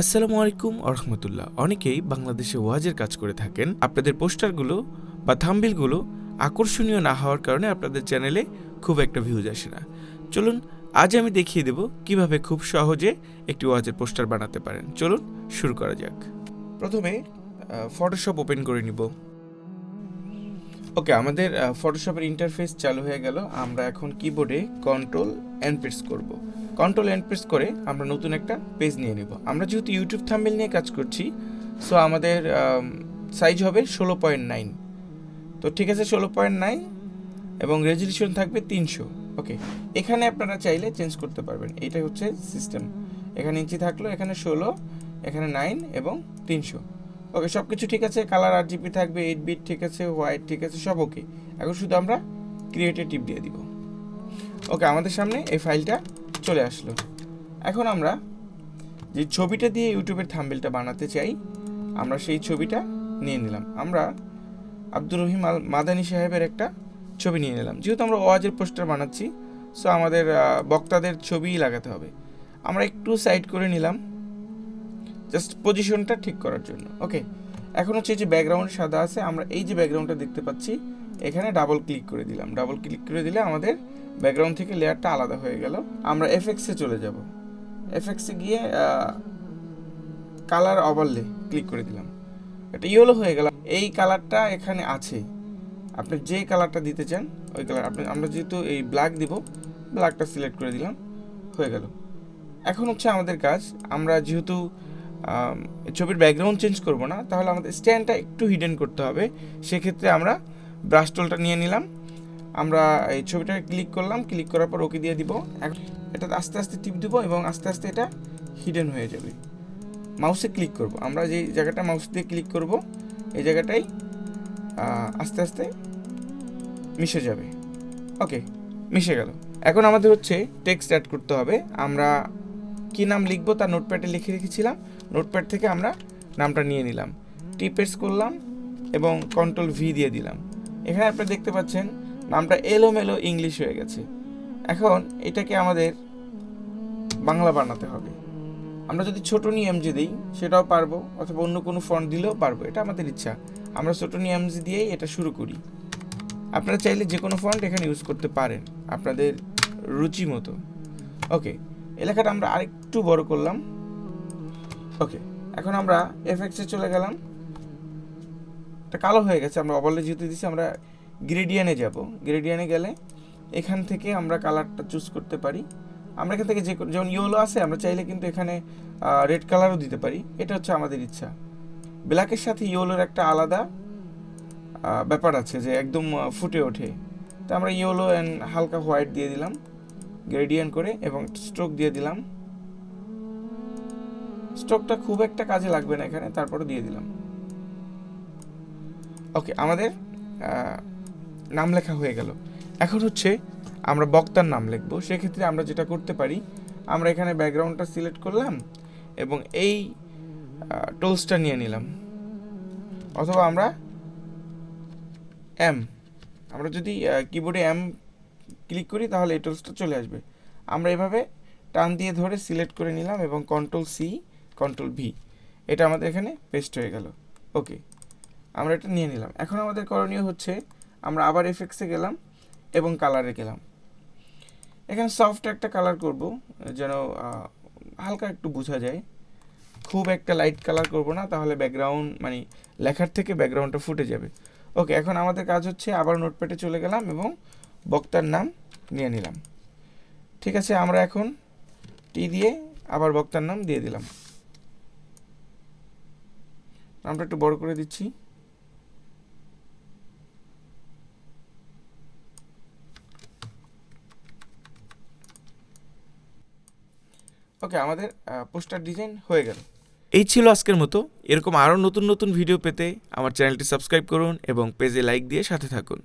আসসালামু আলাইকুম আরহামতুল্লাহ। অনেকেই বাংলাদেশে ওয়াজের কাজ করে থাকেন। আপনাদের পোস্টারগুলো বা থাম্বিলগুলো আকর্ষণীয় না হওয়ার কারণে আপনাদের চ্যানেলে খুব একটা ভিউজ আসে না। চলুন, আজ আমি দেখিয়ে দেব কীভাবে খুব সহজে একটি ওয়াজের পোস্টার বানাতে পারেন। চলুন, শুরু করা যাক। প্রথমে ফটোশপ ওপেন করে নিব। ওকে, আমাদের ফটোশপের ইন্টারফেস চালু হয়ে গেল। আমরা এখন কিবোর্ডে কন্ট্রোল এন্ড প্রেস করব। কন্ট্রোল এন্ড প্রেস করে আমরা নতুন একটা পেজ নিয়ে নেব। আমরা যেহেতু ইউটিউব থাম্বেল নিয়ে কাজ করছি সো আমাদের সাইজ হবে ষোলো পয়েন্ট নাইন তো ঠিক আছে, ষোলো পয়েন্ট নাইন এবং রেজলিউশন থাকবে তিনশো। ওকে এখানে আপনারা চাইলে চেঞ্জ করতে পারবেন। এইটা হচ্ছে সিস্টেম এখানে ইঞ্চি থাকল, এখানে ষোলো, এখানে নাইন এবং তিনশো। ওকে সব কিছু ঠিক আছে কালার আর জিপি থাকবে এইট বিট ঠিক আছে হোয়াইট ঠিক আছে, সব ওকে এখন শুধু আমরা ক্রিয়েটে টিপ দিয়ে দিব। ওকে আমাদের সামনে এই ফাইলটা চলে আসলো। এখন আমরা যে ছবিটা দিয়ে ইউটিউবের থাম্বেলটা বানাতে চাই, আমরা সেই ছবিটা নিয়ে নিলাম। আমরা আব্দুর রহিম আল মাদানী সাহেবের একটা ছবি নিয়ে নিলাম। যেহেতু আমরা ওয়াজের পোস্টার বানাচ্ছি সো আমাদের বক্তাদের ছবিই লাগাতে হবে। আমরা একটু সাইড করে নিলাম জাস্ট পজিশনটা ঠিক করার জন্য। ওকে এখন হচ্ছে যে ব্যাকগ্রাউন্ড সাদা আছে, আমরা এই যে ব্যাকগ্রাউন্ডটা দেখতে পাচ্ছি এখানে ডাবল ক্লিক করে দিলাম। ডাবল ক্লিক করে দিলে আমাদের ব্যাকগ্রাউন্ড থেকে লেয়ারটা আলাদা হয়ে গেল। আমরা এফএক্সে চলে যাব। এফএক্সে গিয়ে কালার ওভারলে ক্লিক করে দিলাম। এটা ইয়েলো হয়ে গেল। এই কালারটা এখানে আছে। আপনি যে কালারটা দিতে চান, ওই কালার আপনি, আমরা যেহেতু এই ব্ল্যাক দিব ব্ল্যাকটা সিলেক্ট করে দিলাম, হয়ে গেল। এখন হচ্ছে আমাদের কাজ, আমরা যেহেতু ছবির ব্যাকগ্রাউন্ড চেঞ্জ করব না, তাহলে আমাদের স্ট্যান্ডটা একটু হিডেন করতে হবে। সেক্ষেত্রে আমরা ব্রাশ টুলটা নিয়ে নিলাম। আমরা এই ছবিটাকে ক্লিক করলাম ক্লিক করার পর ওকে দিয়ে দিব। এটা আস্তে আস্তে টিপ দিব এবং আস্তে আস্তে এটা হিডেন হয়ে যাবে। মাউসে ক্লিক করব। আমরা যে জায়গাটা মাউস দিয়ে ক্লিক করব, এই জায়গাটাই আস্তে আস্তে মিশে যাবে। ওকে মিশে গেল। এখন আমাদের হচ্ছে টেক্সট অ্যাড করতে হবে। আমরা কি নাম লিখব তার নোটপ্যাডে লিখে রেখেছিলাম। নোটপ্যাড থেকে আমরা নামটা নিয়ে নিলাম। টিপেস করলাম এবং কন্ট্রোল ভি দিয়ে দিলাম। এখানে আপনারা দেখতে পাচ্ছেন নামটা এলোমেলো ইংলিশ হয়ে গেছে। এখন এটাকে আমাদের বাংলা বানাতে হবে। আমরা যদি ছোট নিয়ে এমজি দিই, সেটাও পারব, অথবা অন্য কোনো ফন্ট দিলেও পারব, এটা আমাদের ইচ্ছা। আমরা ছোট নিয়ে এমজি দিয়েই এটা শুরু করি। আপনারা চাইলে যে কোনো ফন্ট এখানে ইউজ করতে পারেন, আপনাদের রুচি মতো। ওকে এলাকাটা আমরা আরেকটু বড় করলাম। ওকে এখন আমরা এফএক্সে চলে গেলাম। এটা কালো হয়ে গেছে, আমরা ওভারলে যেহেতু দিচ্ছি আমরা গ্রেডিয়ানে যাব। গ্রেডিয়ানে গেলে এখান থেকে আমরা কালারটা চুজ করতে পারি। আমরা এখান থেকে যে যেমন ইয়েলো আছে, আমরা চাইলে কিন্তু এখানে রেড কালারও দিতে পারি। এটা হচ্ছে আমাদের ইচ্ছা। ব্ল্যাকের সাথে ইয়েলোর একটা আলাদা ব্যাপার আছে যে একদম ফুটে ওঠে। তো আমরা ইয়েলো অ্যান্ড হালকা হোয়াইট দিয়ে দিলাম গ্রেডিয়েন্ট করে, এবং স্ট্রোক দিয়ে দিলাম। স্ট্রোকটা খুব একটা কাজে লাগবে না এখানে, তারপরে দিয়ে দিলাম। ওকে আমাদের নাম লেখা হয়ে গেল। এখন হচ্ছে আমরা বক্তার নাম লিখব। সেক্ষেত্রে আমরা যেটা করতে পারি, আমরা এখানে ব্যাকগ্রাউন্ডটা সিলেক্ট করলাম এবং এই টোলসটা নিয়ে নিলাম। অথবা আমরা এম আমরা যদি কিবোর্ডে এম ক্লিক করি, তাহলে এই টোলসটা চলে আসবে। আমরা এভাবে টান দিয়ে ধরে সিলেক্ট করে নিলাম এবং কন্ট্রোল সি কন্ট্রোল ভি এটা আমাদের এখানে পেস্ট হয়ে গেল। ওকে আমরা এটা নিয়ে নিলাম। এখন আমাদের করণীয় হচ্ছে আমরা আবার এফেক্টসে গেলাম এবং কালারে গেলাম। এখানে সফট একটা কালার করব, যেন হালকা একটু বোঝা যায়। খুব একটা লাইট কালার করব না, তাহলে ব্যাকগ্রাউন্ড মানে লেখার থেকে ব্যাকগ্রাউন্ডটা ফুটে যাবে। ওকে এখন আমাদের কাজ হচ্ছে আবার নোটপ্যাডে চলে গেলাম এবং বক্তার নাম নিয়ে নিলাম। ঠিক আছে, আমরা এখন টি দিয়ে আবার বক্তার নাম দিয়ে দিলাম। নামটা একটু বড় করে দিচ্ছি। ওকে আমাদের পোস্টার ডিজাইন হয়ে গেল। এই ছিল আজকের মতো। এরকম আরও নতুন নতুন ভিডিও পেতে আমার চ্যানেলটি সাবস্ক্রাইব করুন এবং পেজে লাইক দিয়ে সাথে থাকুন।